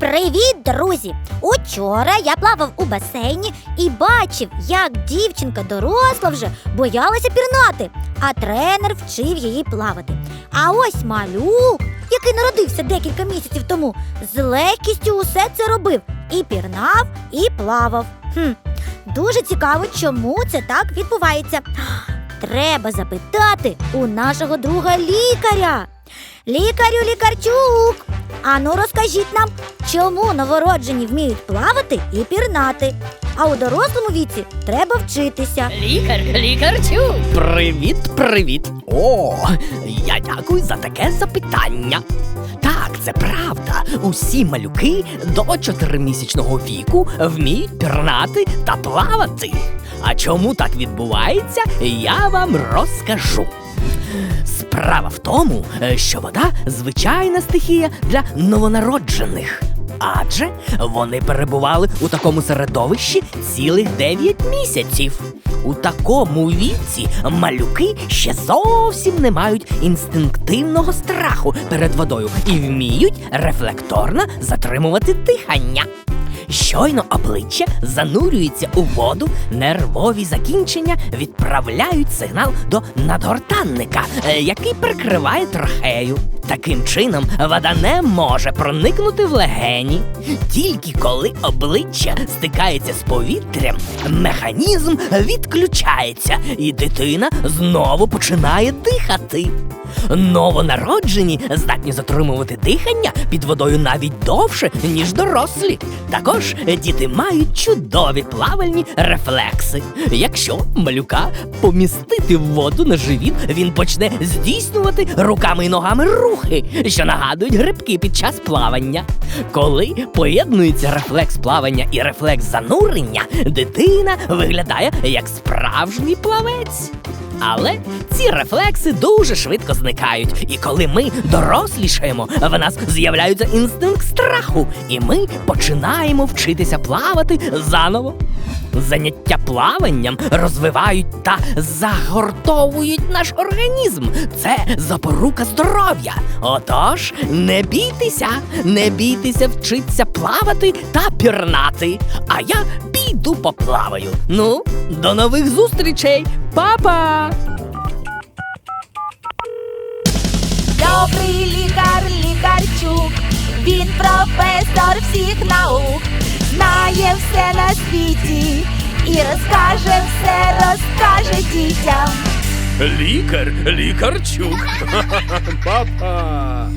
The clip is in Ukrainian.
Привіт, друзі! Учора я плавав у басейні і бачив, як дівчинка доросла вже боялася пірнати, а тренер вчив її плавати. А ось малюк, який народився декілька місяців тому, з легкістю усе це робив і пірнав, і плавав. Хм, дуже цікаво, чому це так відбувається. Треба запитати у нашого друга лікаря. Лікарю, лікарчук. Ану, розкажіть нам, чому новороджені вміють плавати і пірнати, а у дорослому віці треба вчитися. Лікар, лікарчу. Привіт, привіт. О, я дякую за таке запитання. Так, це правда. Усі малюки до чотиримісячного віку вміють пірнати та плавати. А чому так відбувається, я вам розкажу. Справа в тому, е, що вода звичайна стихія для новонароджених. Адже вони перебували у такому середовищі цілих 9 місяців. У такому віці малюки ще зовсім не мають інстинктивного страху перед водою і вміють рефлекторно затримувати дихання. Щойно обличчя занурюється у воду, нервові закінчення відправляють сигнал до надгортанника, е, який прикриває трахею. Таким чином, вода не може проникнути в легені. Тільки коли обличчя стикається з повітрям, механізм відключається, і дитина знову починає дихати. Новонароджені здатні затримувати дихання під водою навіть довше, ніж дорослі. Також діти мають чудові плавальні рефлекси. Якщо малюка помістити воду на живіт, він почне здійснювати руками і ногами рухи, що нагадують грибки під час плавання. Коли поєднується рефлекс плавання і рефлекс занурення, дитина виглядає як справжній плавець. Але ці рефлекси дуже швидко зникають, і коли ми дорослішаємо, в нас з'являється інстинкт страху, і ми починаємо вчитися плавати заново. Заняття плаванням розвивають та загортовують наш організм. Це запорука здоров'я. Отож, не бійтеся, не бійтеся вчитися плавати та пірнати. А я піду поплаваю. Ну, до нових зустрічей, Па-па! Добрий лікар, лікарчук, він професор всіх наук, знає все на світі і розкаже все, розкаже дітям. Лікар, лікарчук. Папа.